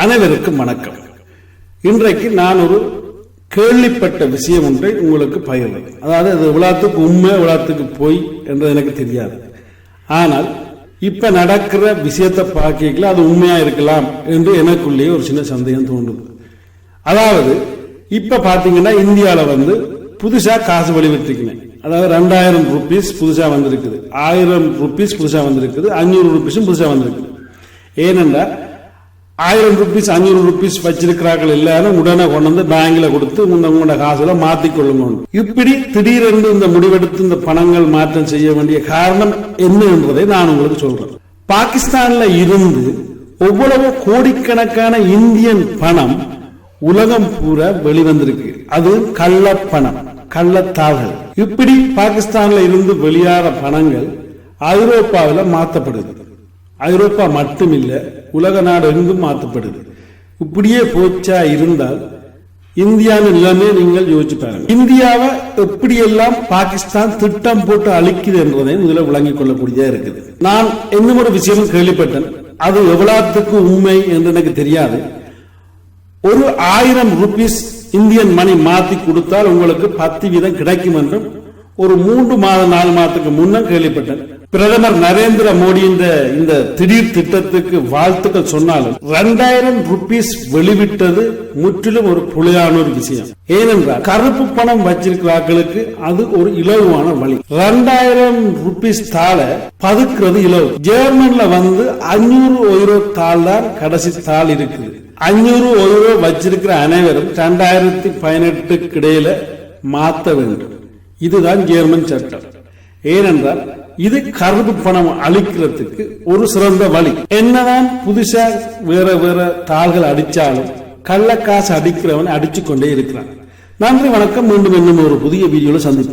அனைவருக்கும் வணக்கம். இன்றைக்கு நான் ஒரு கேள்விப்பட்ட விஷயம் ஒன்றை உங்களுக்கு பகிர்றேன். அதாவது அது விழாத்துக்கு உண்மை விழாத்துக்கு போய் என்றது எனக்கு தெரியாது. ஆனால் இப்ப நடக்கிற விஷயத்தை பார்க்கல அது உண்மையா இருக்கலாம் என்று எனக்குள்ளேயே ஒரு சின்ன சந்தேகம் தோன்றுது. அதாவது இப்ப பாத்தீங்கன்னா இந்தியாவில் வந்து புதுசா காசு வெளிவிட்டிருக்கேன் அதாவது ரெண்டாயிரம் ருபீஸ் புதுசா வந்திருக்குது. ஆயிரம் ருபீஸ் புதுசா வந்திருக்குது. அஞ்சூறு ருபீஸும் புதுசா வந்திருக்குது. ஏனென்றால் ஆயிரம் ருபீஸ் அஞ்சூறு ருபீஸ் வச்சிருக்கிறார்கள் எல்லாரும் உடனே கொண்டு வந்து பேங்க்ல கொடுத்து உங்க உங்களோட காசுல மாத்திக்கொள்ளுங்க இப்படி திடீரென்று இந்த முடிவெடுத்து இந்த பணங்கள் மாற்றம் செய்ய வேண்டிய காரணம் என்ன என்பதை நான் உங்களுக்கு சொல்றேன். பாகிஸ்தான்ல இருந்து எவ்வளவு கோடிக்கணக்கான இந்தியன் பணம் உலகம் பூரா வெளிவந்திருக்கு. அது கள்ள பணம் கள்ளத்தாள்கள். இப்படி பாகிஸ்தான்ல இருந்து வெளியாற பணங்கள் ஐரோப்பாவில் மாத்தப்படுது ஐரோப்பா மட்டுமில்ல உலக நாடு எங்கும் மாற்றப்படுது. இப்படியே போச்சா இருந்தால் இந்தியாவின் நிலைமை நீங்கள் யோசிச்சு பாருங்க. இந்தியாவை எப்படியெல்லாம் பாகிஸ்தான் திட்டம் போட்டு அழிக்குது என்பதை முதல்ல விளங்கிக் கொள்ளக்கூடியதா இருக்குது. நான் இன்னும் ஒரு விஷயமும் கேள்விப்பட்டேன். அது எவ்வளவுக்கு உண்மை என்று எனக்கு தெரியாது. ஒரு ஆயிரம் ருபீஸ் இந்தியன் மணி மாத்தி கொடுத்தால் உங்களுக்கு பத்து வீதம் கிடைக்கும் என்றும் ஒரு மூன்று மாதம் நாலு மாதத்துக்கு முன்னும் கேள்விப்பட்டேன். பிரதமர் நரேந்திர மோடி இந்த இந்த திடீர் திட்டத்துக்கு வாழ்த்துக்கள் சொன்னாலும் ரெண்டாயிரம் ருபீஸ் வெளிவிட்டது முற்றிலும் ஒரு புலியான ஒரு விஷயம். ஏனென்றால் கருப்பு பணம் வச்சிருக்கிறார்களுக்கு அது ஒரு இலகுவான வழி. ரெண்டாயிரம் ருபீஸ் தாள பதுக்குறது இலவு ஜெர்மன்ல வந்து அஞ்சூறு ஒயிரோ தாள் தான் கடைசி தாள் இருக்குது. அஞ்சூறு ஒயிரோ வச்சிருக்கிற அனைவரும் ரெண்டாயிரத்தி பதினெட்டுக்கு இடையில மாத்த வேண்டும். இதுதான் ஜெர்மன் சட்டம் ஏனென்றால் இது கருப்பு பணம் அளிக்கிறதுக்கு ஒரு சிறந்த வழி. என்னதான் புதுசா வேற வேற தாள்கள் அடிச்சாலும் கள்ளக்காசு அடிக்கிறவன் அடிச்சு கொண்டே இருக்கிறான். நன்றி வணக்கம். மீண்டும் இன்னும் ஒரு புதிய வீடியோவில் சந்திப்போம்.